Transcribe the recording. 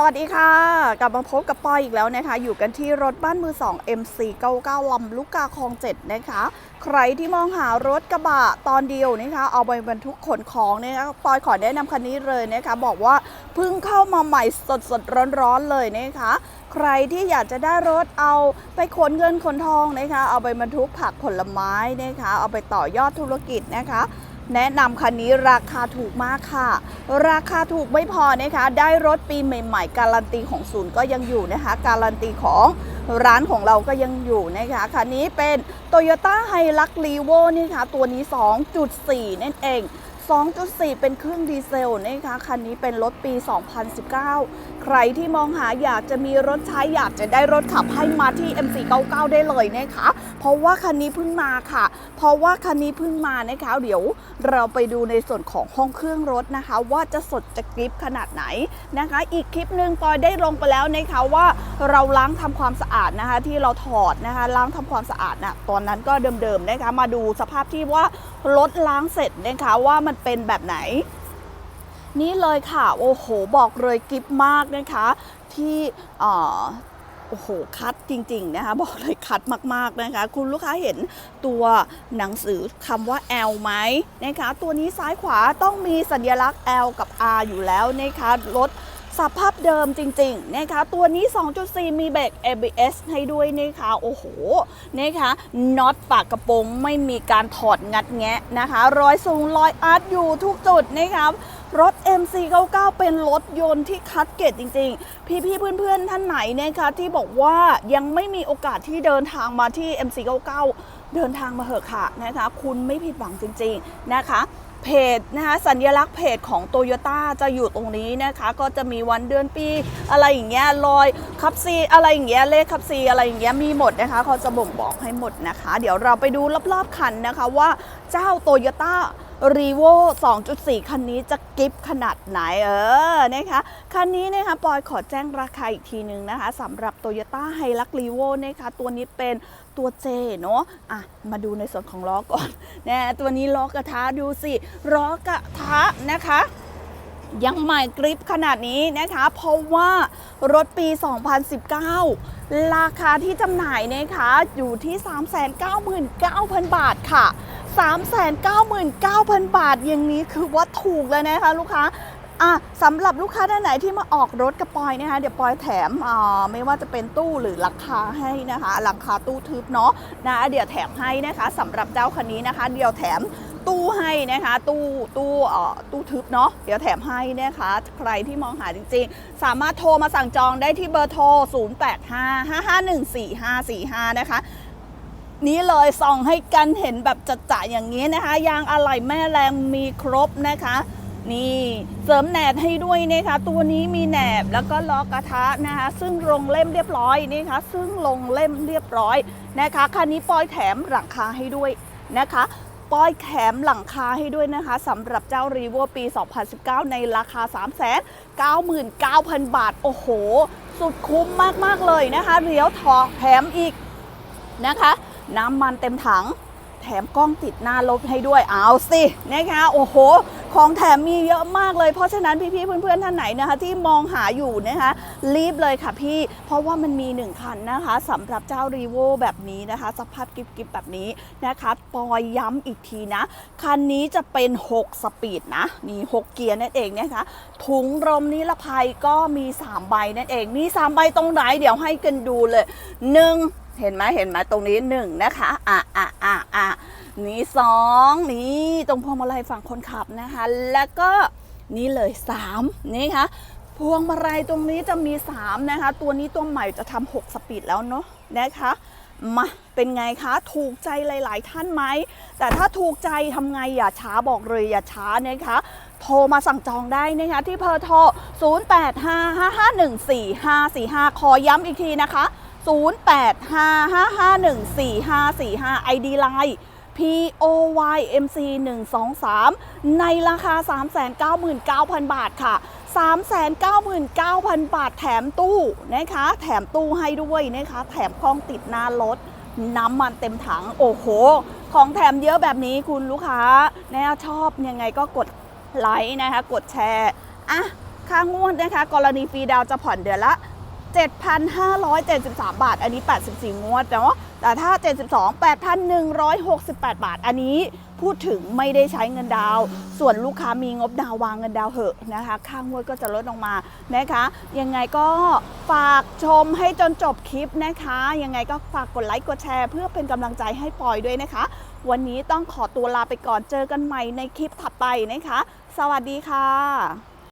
สวัสดีค่ะ กลับมาพบกับปอยอีกแล้วนะคะ อยู่กันที่รถบ้านมือ 2 MC 99 ลำลูกกาคลอง 7 นะคะ ใครที่มองหารถกระบะตอนเดียวนะคะ เอาไปบรรทุกขนของนะคะปอยขอแนะนำคันนี้เลยนะคะ บอกว่าเพิ่งเข้ามาใหม่สดสดๆร้อนๆเลยนะคะ ใครที่อยากจะได้รถเอาไปขนเงินขนทองนะคะ เอาไปบรรทุกผักผลไม้นะคะ เอาไปต่อยอดธุรกิจนะคะ แนะนำคันนี้ราคาถูกมากค่ะ ราคาถูกไม่พอนะคะ ได้รถปีใหม่ๆ การันตีของศูนย์ก็ยังอยู่นะคะ การันตีของร้านของเราก็ยังอยู่นะคะคันนี้เป็น Toyota h i l u x r e v o นี่ค่ะตัวนี้ 2.4 นั่นเอง 2.4 เป็นเครื่องดีเซลนะคะคันนี้เป็นรถปี 2019 ใครที่มองหาอยากจะมีรถใช้อยากจะได้รถขับให้มาที่ MC99 ได้เลยนะคะ เพราะว่าคันนี้เพิ่งมาค่ะ เพราะว่าคันนี้เพิ่งมานะคะเดี๋ยวเราไปดูในส่วนของห้องเครื่องรถนะคะ ว่าจะสดจะกริปขนาดไหนนะคะ อีกคลิปหนึ่งปอยได้ลงไปแล้วนะคะว่าเราล้างทำความสะอาดนะคะ ที่เราถอดนะคะ ล้างทำความสะอาดนะตอนนั้นก็เดิมๆนะคะ มาดูสภาพที่ว่ารถล้างเสร็จนะคะว่ามันเป็นแบบไหน นี่เลยค่ะ โอ้โห บอกเลยกิฟมากนะคะ ที่อ่อ โอ้โห คัดจริง ๆ นะคะ บอกเลยคัดมาก ๆ นะคะ คุณลูกค้าเห็นตัวหนังสือคำว่า L ไหมนะคะ ตัวนี้ซ้ายขวาต้องมีสัญลักษณ์ L กับ R อยู่แล้วนะคะรถสภาพเดิมจริงๆนะคะตัวนี้ 2.4 มีเบรก ABS ให้ด้วยนะคะโอ้โหนะคะน็อตปากกระโปรงไม่มีการถอดงัดแงะนะคะ รอยสูงรอยอาร์ตอยู่ทุกจุดนะคะ รถ MC99 เป็นรถยนต์ที่คัดเกรดจริงๆ พี่ๆเพื่อนๆท่านไหนนะคะที่บอกว่ายังไม่มีโอกาสที่เดินทางมาที่ MC99 เดินทางมาเหอะค่ะนะคะ คุณไม่ผิดหวังจริงๆนะคะเพจนะคะสัญลักษณ์เพจของ t o y ยต้าจะอยู่ตรงนี้นะคะ ก็จะมีวันเดือนปีอะไรอย่างเงี้ยรอยคับซีอะไรอย่างเงี้ยเลขคับซีอะไรอย่างเงี้ยมีหมดนะคะเขาจะบ่งบอกให้หมดนะคะ เดี๋ยวเราไปดูรอบๆคันนะคะว่าเจ้า t o y ยต้า รีโว2.4 คันนี้จะกิฟขนาดไหนเออนะคะคันนี้นะคะปอยขอแจ้งราคาอีกทีหนึ่งนะคะสำหรับ Toyota h i l u x r e v o นะคะตัวนี้เป็นตัว J เนาะอะมาดูในส่วนของล้อก่อนนะตัวนี้ล้อกระทะดูสิล้อกระทะนะคะยังใหม่กริปขนาดนี้นะคะ เพราะว่ารถปี 2019 ราคาที่จำหน่ายนะคะอยู่ที่ 399,000 บาทค่ะ 399,000 บาทอย่างนี้คือว่าถูกเลยนะคะลูกค้าอะสำหรับลูกค้าท่านไหนที่มาออกรถกับปอยนะคะเดี๋ยวปอยแถมอ่าไม่ว่าจะเป็นตู้หรือราคาให้นะคะราคาตู้ทึบเนาะนะเดี๋ยวแถมให้นะคะสำหรับเจ้าคันนี้นะคะ เดี๋ยวแถมตู้ให้นะคะตู้ตู้เอ่อตู้ทึบเนาะเดี๋ยวแถมให้นะคะใครที่มองหาจริงๆ สามารถโทรมาสั่งจองได้ที่เบอร์โทร 0855514545 นะคะ นี้เลยส่องให้กันเห็นแบบจัดจ่าอย่างนี้นะคะ ยางอะไหล่แม่แรงมีครบนะคะ นี่เสริมแหนบให้ด้วยนะคะ ตัวนี้มีแหนบแล้วก็ล้อกระทะนะคะ ซึ่งลงเล่มเรียบร้อยนะคะ ซึ่งลงเล่มเรียบร้อยนะคะคันนี้ปอยแถมหลังคาให้ด้วยนะคะป้อยแถมหลังคาให้ด้วยนะคะสำหรับเจ้ารีโวปี 2019 ในราคา 399,000 บาท โอ้โห สุดคุ้มมาก ๆ เลยนะคะเดี๋ยวถอแถมอีกนะคะ น้ำมันเต็มถัง แถมกล้องติดหน้ารถให้ด้วยเอาสินะคะโอ้โห ของแถมมีเยอะมากเลย เพราะฉะนั้นพี่ๆเพื่อนๆท่านไหนนะคะ ที่มองหาอยู่นะคะ รีบเลยค่ะพี่ เพราะว่ามันมีหนึ่งคันนะคะสำหรับเจ้ารีโวแบบนี้นะคะ สภาพกิฟๆแบบนี้นะคะปอยย้ำอีกทีนะ คันนี้จะเป็น 6 สปีดนะนี่6เกียร์นั่นเองนะคะถุงลมนิรภัยก็มี 3 ใบนั่นเอง มี 3 ใบตรงไหนเดี๋ยวให้กันดูเลย 1 เห็นไหมเห็นไหมตรงนี้1นะคะอะอะอะอะนี่สองนี่ตรงพวงมาลัยฝั่งคนขับนะคะ แล้วก็นี่เลย3นี่ค่ะพวงมาลัยตรงนี้จะมี3นะคะ ตัวนี้ตัวใหม่จะทำ6สปีดแล้วเนาะนะคะมาเป็นไงคะ ถูกใจหลาย ๆ ท่านไหม แต่ถ้าถูกใจทำไงอย่าช้าบอกเลยอย่าช้านะคะ โทรมาสั่งจองได้นะคะที่เพอร์โทร 0855514545 ขอย้ำอีกทีนะคะ 0855514545 ID Line POYMC 123ในราคา 399,000 บาทค่ะ 399,000 บาทแถมตู้นะคะ แถมตู้ให้ด้วยนะคะ แถมกล้องติดหน้ารถน้ำมันเต็มถัง โอ้โห ของแถมเยอะแบบนี้คุณลูกค้านะชอบยังไงก็กดไลค์นะคะ กดแชร์ อะ ค่างวดนะคะ กรณีฟรีดาวจะผ่อนเดือนละ 7,573 บาท อันนี้ 84 งวดเนาะแต่ถ้า 72 8,168 บาท อันนี้พูดถึงไม่ได้ใช้เงินดาว ส่วนลูกค้ามีงบดาววางเงินดาวเหอะนะคะ ค่างวดก็จะลดลงมานะคะ ยังไงก็ฝากชมให้จนจบคลิปนะคะ ยังไงก็ฝากกดไลค์กดแชร์ เพื่อเป็นกำลังใจให้ปอยด้วยนะคะ วันนี้ต้องขอตัวลาไปก่อนเจอกันใหม่ในคลิปถัดไปนะคะ สวัสดีค่ะ